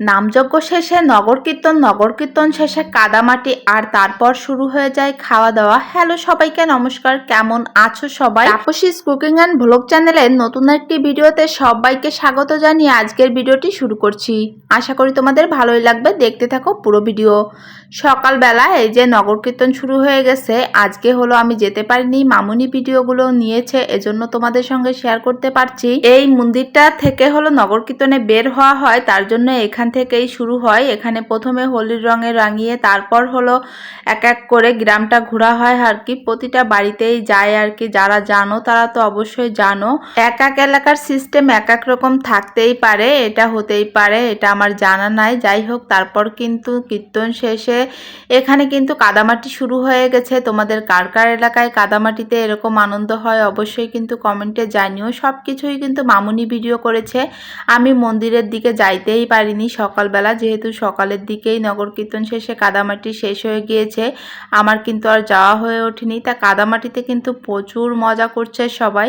নামযজ্ঞ শেষে নগর কীর্তন নগর কীর্তন শেষে কাদামাটি আর তারপর শুরু হয়ে যায় খাওয়া দাওয়া। হ্যালো সবাইকে নমস্কার, কেমন আছো সবাই? তাপসিস কুকিং অ্যান্ড ভ্লগ চ্যানেলে নতুন একটি ভিডিওতে সবাইকে স্বাগত জানিয়ে আজকের ভিডিওটি শুরু করছি। আশা করি তোমাদের ভালোই লাগবে, দেখতে থাকো পুরো ভিডিও। সকালবেলা এই যে নগর কীর্তন শুরু হয়ে গেছে, আজকে হলো আমি যেতে পারিনি, মামুনি ভিডিওগুলো নিয়েছে, এজন্য তোমাদের সঙ্গে শেয়ার করতে পারছি। এই মন্দিরটা থেকে হলো নগর কীর্তনে বের হওয়া হয়, তার জন্য এখান থেকেই শুরু হয়। এখানে প্রথমে হলির রঙে রাঙিয়ে তারপর হলো এক এক করে গ্রামটা ঘোরা হয় আর কি। প্রতিটা বাড়িতেই যায় আর কি, যারা জানো তারা তো অবশ্যই জানো। এক এক এলাকার সিস্টেম এক এক রকম থাকতেই পারে, এটা হতেই পারে, এটা আমার জানা নাই। যাই হোক, তারপর কিন্তু কীর্তন শেষে এখানে কিন্তু কাদামাটি শুরু হয়ে গেছে। তোমাদের কার কার এলাকায় কাদামাটিতে এরকম আনন্দ হয় অবশ্যই কিন্তু কমেন্টে জানিও। সব কিছুই কিন্তু মামুনি ভিডিও করেছে। আমি মন্দিরের দিকে যাইতেই পারিনি সকালবেলা, যেহেতু সকালের দিকেই নগর কীর্তন শেষে কাদামাটি শেষ হয়ে গিয়েছে। আমার কিন্তু আর যাওয়া হয়ে ওঠেনি। তা কাদামাটিতে কিন্তু প্রচুর মজা করছে সবাই।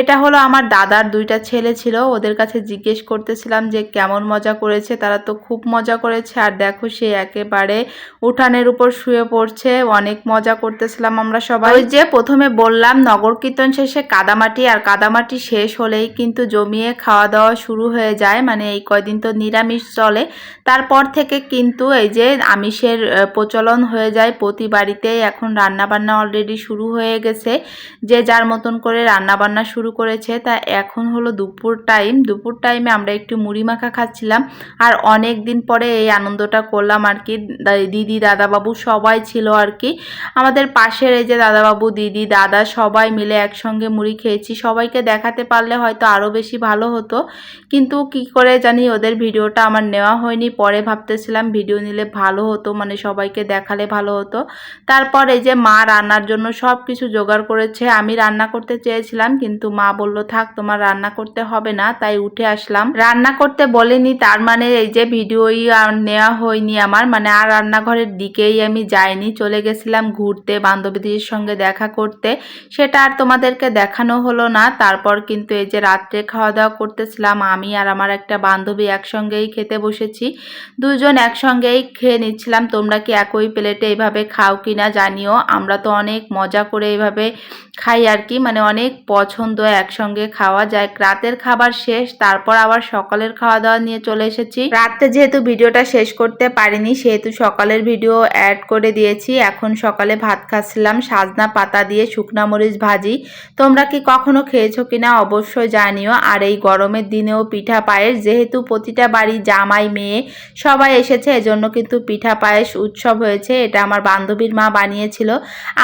এটা হলো আমার দাদার দুইটা ছেলে ছিল। ওদের কাছে জিজ্ঞেস করতেছিলাম যে কেমন মজা করেছে? তারা তো খুব মজা করেছে। আর দেখো সে একেবারে উঠানের উপর শুয়ে পড়ছে, অনেক মজা করতেছিলাম আমরা সবাই। যে প্রথমে বললাম, নগর কীর্তন শেষে কাদামাটি, আর কাদামাটি শেষ হলেই কিন্তু জমিয়ে খাওয়া দাওয়া শুরু হয়ে যায়। মানে এই কয়দিন তো নিরামিষ চলে। তারপর থেকে কিন্তু এই যে আমিষের প্রচলন হয়ে যায়। প্রতি বাড়িতেই এখন রান্নাবান্না অলরেডি শুরু হয়ে গেছে। যে যার মতন করে রান্নাবান্না শুরু করেছে, তা এখন হলো দুপুর টাইম। দুপুর টাইমে আমরা একটু মুড়ি মাখা খাচ্ছিলাম। আর অনেক দিন পরে এই আনন্দটা করলাম আর কি। দিদি, দাদাবাবু সবাই ছিল আর কি। আমাদের পাশের এই যে দাদাবাবু, দিদি, দাদা সবাই মিলে একসঙ্গে মুড়ি খেয়েছি। সবাইকে দেখাতে পারলে হয়তো আরও বেশি ভালো হতো। কিন্তু কি করে জানি, ওদের ভিডিওটা আমার নেওয়া হয়নি। পরে ভাবতেছিলাম ভিডিও নিলে ভালো হতো মানে সবাইকে দেখালে ভালো হতো। তারপর এই যে মা রান্নার জন্য সব কিছু জোগাড় করেছে। আমি রান্না করতে চেয়েছিলাম, কিন্তু মা বলল, থাক, তোমার রান্না করতে হবে না। তাই উঠে আসলাম। রান্না করতে বলেনি, তার মানে এই যে ভিডিওই নেওয়া হয়নি আমার। মানে আর রান্নাঘরের দিকেই আমি যাইনি, চলে গেছিলাম ঘুরতে, বান্ধবীদের সঙ্গে দেখা করতে। সেটা আর তোমাদেরকে দেখানো হলো না। তারপর কিন্তু এই যে রাত্রে খাওয়া দাওয়া করতেছিলাম, আমি আর আমার একটা বান্ধবী একসঙ্গেই খেতে বসেছি। দুজন একসঙ্গেই খেয়ে নিচ্ছিলাম। তোমরা কি একই প্লেটে এইভাবে খাও কি না জানিও। আমরা তো অনেক মজা করে এইভাবে খাই আর কি। মানে অনেক পছন্দ একসঙ্গে খাওয়া। যায় রাতের খাবার শেষ, তারপর আবার সকালের খাওয়া দাওয়া নিয়ে চলে এসেছি। রাতে যেহেতু ভিডিওটা শেষ করতে পারিনি, সেহেতু সকালের ভিডিও অ্যাড করে দিয়েছি। এখন সকালে ভাত খাচ্ছিলাম, সাজনা পাতা দিয়ে শুকনা মরিচ ভাজি। তোমরা কি কখনো খেয়েছো কিনা অবশ্যই জানিও। আর এই গরমের দিনেও পিঠা পায়েস, যেহেতু প্রতিটা বাড়ি জামাই মেয়ে, সবাই এসেছে, এজন্য কিন্তু পিঠা পায়েস উৎসব হয়েছে। এটা আমার বান্ধবীর মা বানিয়েছিল।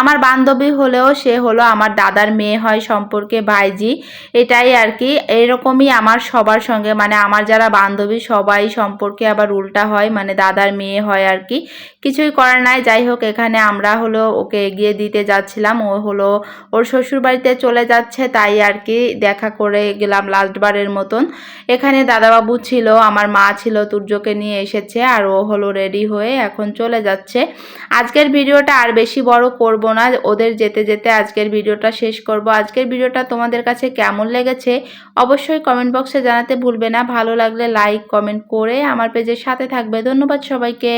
আমার বান্ধবী হলেও সে হলো আমার দাদার মেয়ে হয় সম্পর্কে ভাইজি। এটাই আর কি। এরকমই আমার সবার সঙ্গে মানে আমার যারা বান্ধবী, সবাই সম্পর্কে আবার উল্টা হয় মানে দাদার মেয়ে হয় আর কি। কিছুই করার নাই। যাই হোক, এখানে আমরা হলো ওকে এগিয়ে দিতে যাচ্ছিলাম। ও হলো ওর শ্বশুর বাড়িতে চলে যাচ্ছে, তাই আর কি দেখা করে গেলাম লাস্টবারের মতন। এখানে দাদাবাবু ছিল, আমার মা ছিল, তুর্যকে নিয়ে এসেছে আর ও হলো রেডি হয়ে এখন চলে যাচ্ছে। আজকের ভিডিওটা আর বেশি বড় করব না, ওদের যেতে যেতে আজকের ভিডিওটা শেষ করব। আজকের ভিডিওটা তোমাদের কাছে কেমন লেগেছে অবশ্যই কমেন্ট বক্সে জানাতে ভুলবে না। ভালো লাগলে লাইক, কমেন্ট করে আমার পেজের সাথে থাকবে। ধন্যবাদ সবাইকে।